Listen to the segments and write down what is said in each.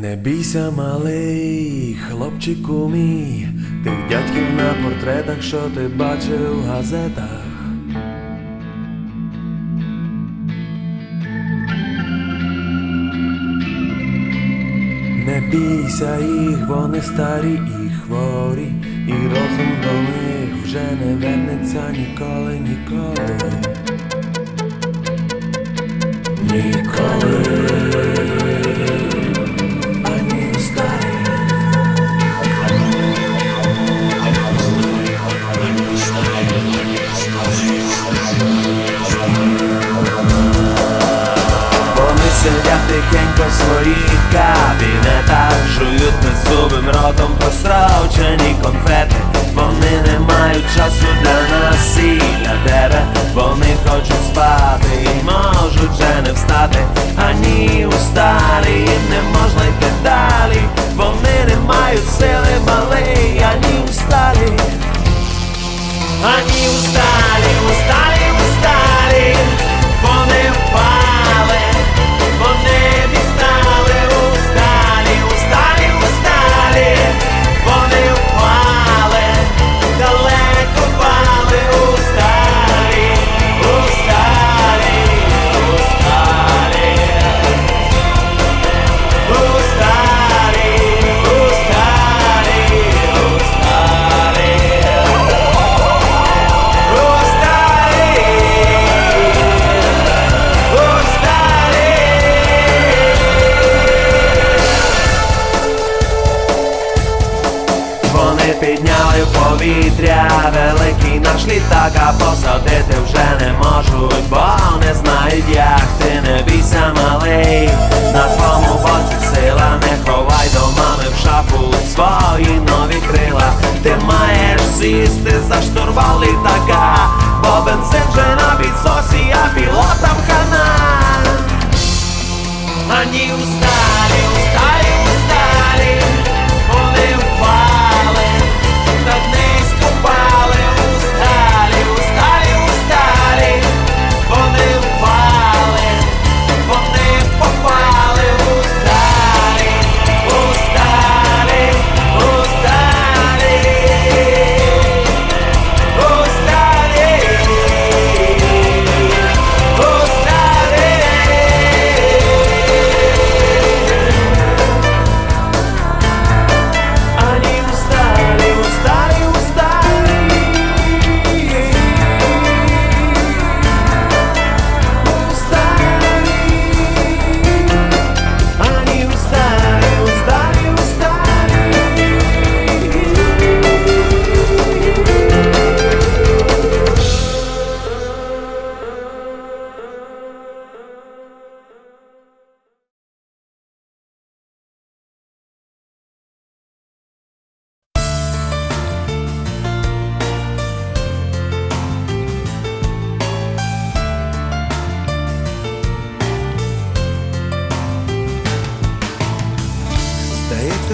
Не бійся, малий, хлопчику мій, тих дядьків на портретах, що ти бачив в газетах. Не бійся їх, вони старі і хворі, і розум до них вже не вернеться ніколи, ніколи. Ніколи. Сидять тихенько в своїх кабінетах Жують беззубим ротом просрочені конфети. Вони не мають часу для нас і для тебе Вони хочуть спати і можуть вже не встати. Ані усталі, їм не можна йти далі. Вони не мають сили малий, ані усталі Ані усталі, повітря великий наш літак, а посадити вже не можуть, бо не знають як ти не бійся, малий. На твоєму боці сила, не ховай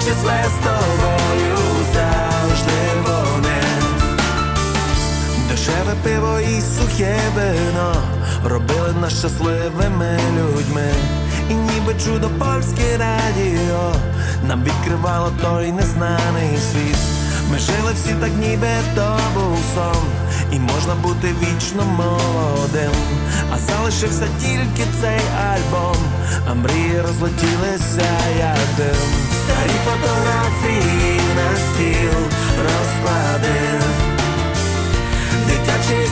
числе з тобою завжди воне Дешеве пиво і сухе вино робили нас щасливими людьми. І ніби чудо польське радіо нам відкривало той незнаний світ. Ми жили всі так, ніби то сон, і можна бути вічно молодим. А залишився тільки цей альбом, а мрії розлетілися як дим. Старі фотографії на стіл розкладив. Дитячі